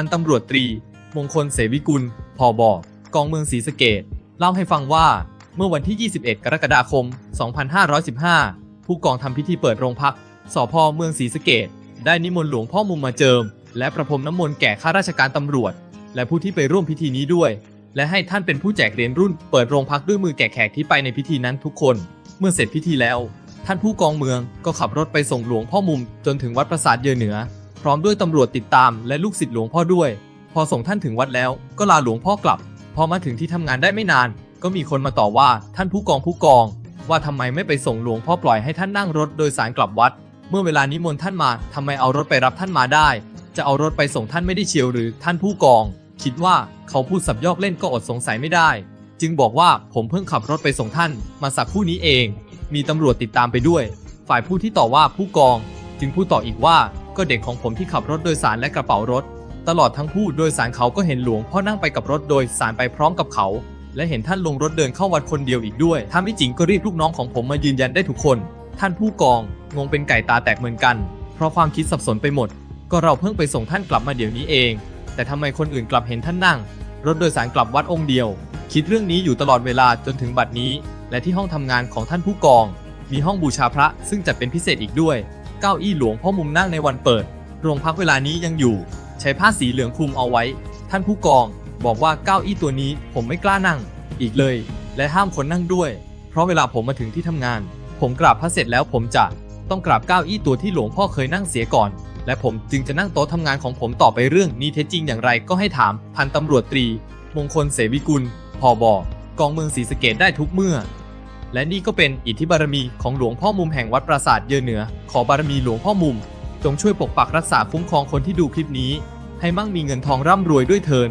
พันตำรวจตรี มงคลเสวิกุลพอบอกกองเมืองศรีสะเกดเล่าให้ฟังว่าเมื่อวันที่ 21 กรกฎาคม 2515 ผู้กองทำพิธีเปิดโรงพักสพเมืองศรีสะเกดได้นิมนต์หลวงพ่อมุมมาเจิม และประพรมน้ำมนต์แก่ข้าราชการตำรวจ และผู้ที่ไปร่วมพิธีนี้ด้วย และให้ท่านเป็นผู้แจกเหรียญรุ่น เปิดโรงพักด้วยมือแก่แขกที่ไปในพิธีนั้นทุกคน เมื่อเสร็จพิธีแล้ว ท่านผู้กองเมืองก็ขับรถไปส่งหลวงพ่อมุมจนถึงวัดปราสาทเยอเหนือ ร้อมด้วยตำรวจติดตามและลูกศิษย์หลวงพ่อด้วย พอส่งท่านถึงวัดแล้วก็ลาหลวงพ่อกลับ พอมาถึงที่ทำงานได้ไม่นาน ก็มีคนมาต่อว่าท่านผู้กองผู้กอง ว่าทำไมไม่ไปส่งหลวงพ่อปล่อยให้ท่านนั่งรถโดยสารกลับวัด เมื่อเวลานิมนต์ท่านมาทำไมเอารถไปรับท่านมาได้ จะเอารถไปส่งท่านไม่ได้เชียวหรือท่านผู้กอง คิดว่าเขาพูดสับยอกเล่นก็อดสงสัยไม่ได้ จึงบอกว่าผมเพิ่งขับรถไปส่งท่าน มาสักครู่นี้เอง มีตำรวจติดตามไปด้วย ฝ่ายผู้ที่ต่อว่าผู้กอง จึงพูดต่ออีกว่า ก็เด็กของผมที่ขับรถโดยสารและกระเป๋ารถ ตลอดทั้งผู้โดยสารเขาก็เห็นหลวงพ่อนั่งไปกับรถโดยสารไปพร้อมกับเขา และเห็นท่านลงรถเดินเข้าวัดคนเดียวอีกด้วยถ้าไม่จิงก็รีบลูกน้องของผมมายืนยันได้ทุกคน ท่านผู้กองงงเป็นไก่ตาแตกเหมือนกัน เพราะความคิดสับสนไปหมด ก็เราเพิ่งไปส่งท่านกลับมาเดี๋ยวนี้เอง แต่ทำไมคนอื่นกลับเห็นท่านนั่ง รถโดยสารกลับวัดองค์เดียว คิดเรื่องนี้อยู่ตลอดเวลาจนถึงบัดนี้ และที่ห้องทำงานของท่านผู้กอง มีห้องบูชาพระซึ่งจัดเป็นพิเศษอีกด้วย เก้าอี้หลวงพ่อมุมนั่งในวันเปิด โรงพักเวลานี้ยังอยู่ ใช้ผ้าสีเหลืองคลุมเอาไว้ ท่านผู้กอง บอกว่าเก้าอี้ตัวนี้ผมไม่กล้านั่ง อีกเลย และห้ามคนนั่งด้วย เพราะเวลาผมมาถึงที่ทำงาน ผมกราบพระเสร็จแล้วผมจะต้องกราบเก้าอี้ตัวที่หลวงพ่อเคยนั่งเสียก่อน และผมจึงจะนั่งโต๊ะทำงานของผมต่อไปเรื่องนี้เท็จจริงอย่างไรก็ให้ถามพันตำรวจตรี มงคลเสวิกุลพอบอกกองเมืองศรีสะเกดได้ทุกเมื่อ และนี่ก็เป็นอิทธิบารมีของหลวงพ่อมุมแห่งวัดปราสาทเยอเหนือ ขอบารมีหลวงพ่อมุม จงช่วยปกปักรักษาคุ้มครองคนที่ดูคลิปนี้ ให้มั่งมีเงินทองร่ำรวยด้วยเทิน